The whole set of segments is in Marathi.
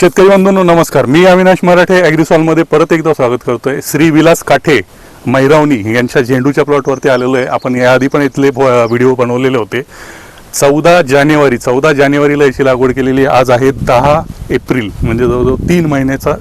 शेतकरी बंधूंनो नमस्कार. मी अविनाश मराठे ॲग्रिसॉलमध्ये परत एकदा स्वागत करतोय. श्री विलास काठे मैरावणी यांच्या झेंडूच्या प्लॉटवरती आलेलो आहे. आपण याआधी पण इथले व्हिडिओ बनवलेले होते. चौदा जानेवारी चौदा जानेवारीला याची लागवड केलेली आज आहे दहा एप्रिल म्हणजे जवळजवळ तीन महिन्याचा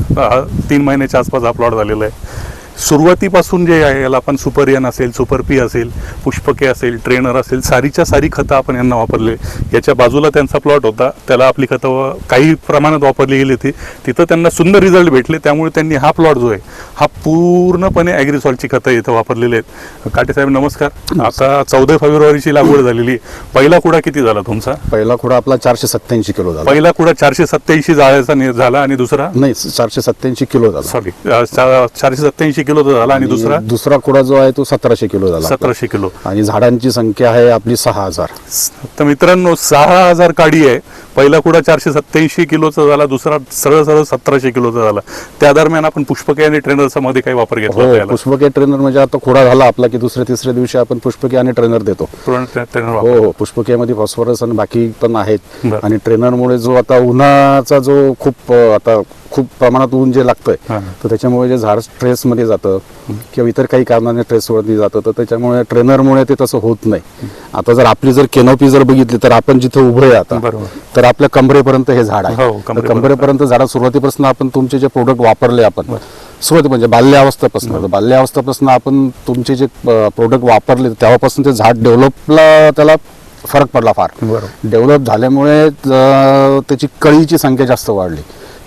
तीन महिन्याच्या आसपास हा प्लॉट झालेला आहे. सुरुवातीपासून जे आहे याला आपण सुपरियन असेल सुपर पी असेल पुष्पके असेल ट्रेनर असेल सारीच्या सारी खतं आपण यांना वापरले. याच्या बाजूला त्यांचा प्लॉट होता. त्याला आपली खतं काही प्रमाणात वापरली गेली होती. तिथं त्यांना सुंदर रिझल्ट भेटले. त्यामुळे त्यांनी हा प्लॉट जो आहे हा पूर्णपणे ॲग्रिसॉलची खतं इथं वापरलेली आहेत. काटे साहेब नमस्कार. आता चौदा फेब्रुवारीची लागवड झालेली पहिला कुडा किती झाला तुमचा? पहिला खुडा आपला चारशे सत्याऐंशी किलो झाला. पहिला कुडा चारशे सत्याऐंशी जाळ्याचा झाला आणि दुसरा? नाही चारशे सत्याऐंशी किलो झाला. सॉरी चारशे सत्याऐंशी किलोचा झाला आणि दुसरा? दुसरा खुडा जो आहे तो सतराशे किलो झाला. सतराशे किलो. आणि झाडांची संख्या आहे आपली सहा हजार. तर मित्रांनो सहा हजार काडी आहे. पहिला कुडा चारशे सत्याऐंशी किलोचा झाला दुसरा सरळ सरळ सतराशे किलोचा झाला. त्या दरम्यान आपण पुष्पके आणि ट्रेनरचा मध्ये काही वापर घेतला हो? पुष्पके ट्रेनर म्हणजे आता खुडा झाला आपला की दुसऱ्या तिसऱ्या दिवशी आपण पुष्पके आणि ट्रेनर देतो. हो हो पुष्पकेमध्ये फॉस्फरस आणि बाकी पण आहेत. आणि ट्रेनरमुळे जो आता उन्हाचा जो खूप आता खूप प्रमाणात ऊन जे लागतंय. तर त्याच्यामुळे जे झाड स्ट्रेसमध्ये जातं किंवा इतर काही कारणाने स्ट्रेसवरती जातं तर त्याच्यामुळे ट्रेनरमुळे ते तसं होत नाही आता जर आपली जर केनोपी जर बघितली तर आपण जिथे उभे आहे आता. तर आपल्या कमरेपर्यंत हे झाड आहे हो, कमरेपर्यंत. झाड सुरुवातीपासून आपण तुमचे जे प्रोडक्ट वापरले आपण सुरुवाती म्हणजे बाल्यावस्थेपासून बाल्यावस्थेपासून आपण तुमचे जे प्रोडक्ट वापरले तेव्हापासून ते झाड डेव्हलपला त्याला फरक पडला फार. डेव्हलप झाल्यामुळे त्याची कळीची संख्या जास्त वाढली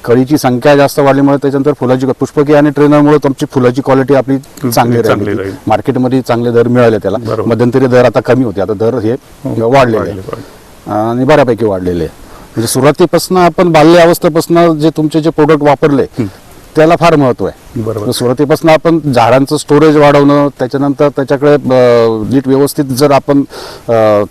कळीची संख्या जास्त वाढल्यामुळे त्याच्यानंतर फुलाची पुष्पकी आणि ट्रेनरमुळे तुमची फुलाची क्वालिटी आपली चांगली चांगली राहिली. मार्केटमध्ये चांगले दर मिळाले त्याला. मध्यंतरी दर आता कमी होते आता दर हे वाढलेले वाढले, आहे. आणि बऱ्यापैकी वाढलेले आहे. म्हणजे सुरुवातीपासून आपण बाल्य अवस्थेपासून जे तुमचे जे प्रोडक्ट वापरले त्याला फार महत्त्व आहे बरोबर. सुरुवातीपासून आपण झाडांचं स्टोरेज वाढवणं त्याच्यानंतर त्याच्याकडे नीट व्यवस्थित जर आपण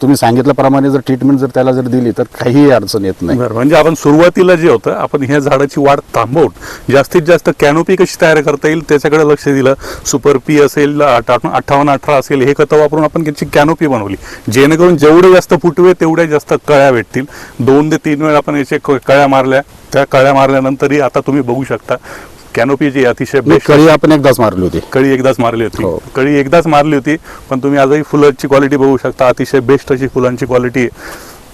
तुम्ही सांगितल्याप्रमाणे जर ट्रीटमेंट जर त्याला जर दिली तर काहीही अडचण येत नाही. म्हणजे आपण सुरुवातीला जे होतं आपण ह्या झाडाची वाढ थांबवून जास्तीत जास्त कॅनोपी कशी तयार करता येईल त्याच्याकडे लक्ष दिलं. सुपर पी असेल अठ्ठावन्न अठरा असेल हे खतं वापरून आपण त्याची कॅनोपी बनवली. जेणेकरून जेवढे जास्त फुटवे तेवढ्या जास्त कळ्या भेटतील. दोन ते तीन वेळा आपण याचे कळ्या मारल्या. त्या कळ्या मारल्यानंतरही आता तुम्ही बघू शकता कॅनोपी जी अतिशय बेस्ट कळी आपण एकदाच मारली होती. कळी एकदाच मारली होती. हो. कळी एकदाच मारली होती पण तुम्ही आजही फुलांची क्वालिटी बघू शकता. अतिशय बेस्ट अशी फुलांची क्वालिटी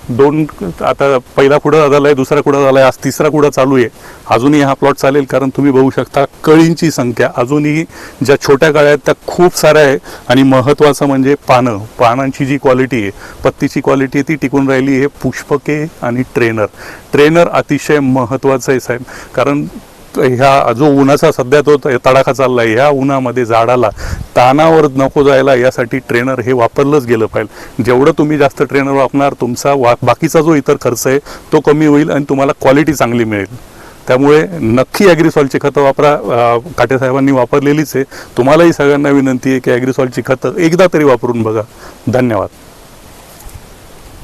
दोन आता पहिला कुडा झालाय दुसरा कुडा झालाय आज तिसरा कुडा चालू आहे. अजूनही हा प्लॉट चालेल कारण तुम्ही बघू शकता कळींची संख्या. अजूनही ज्या छोट्या कळ्या आहेत त्या खूप साऱ्या आहे आणि महत्त्वाचं म्हणजे पानं. पानांची जी क्वालिटी आहे पत्तीची क्वालिटी ती टिकून राहिली हे पुष्पके आणि ट्रेनर ट्रेनर अतिशय महत्त्वाचं आहे साहेब. कारण ह्या जो उन्हाचा सध्या तो तडाखा चालला आहे ह्या उन्हामध्ये झाडाला तानावर नको जायला यासाठी ट्रेनर हे वापरलंच गेलं पाहिजे. जेवढं तुम्ही जास्त ट्रेनर वापरणार तुमचा वा बाकीचा जो इतर खर्च आहे तो कमी होईल आणि तुम्हाला क्वालिटी चांगली मिळेल. त्यामुळे नक्की ॲग्रिसॉलची खतं वापरा. काटेसाहेबांनी वापरलेलीच आहे. तुम्हालाही सगळ्यांना विनंती आहे की ॲग्रिसॉलची खतं एकदा तरी वापरून बघा. धन्यवाद.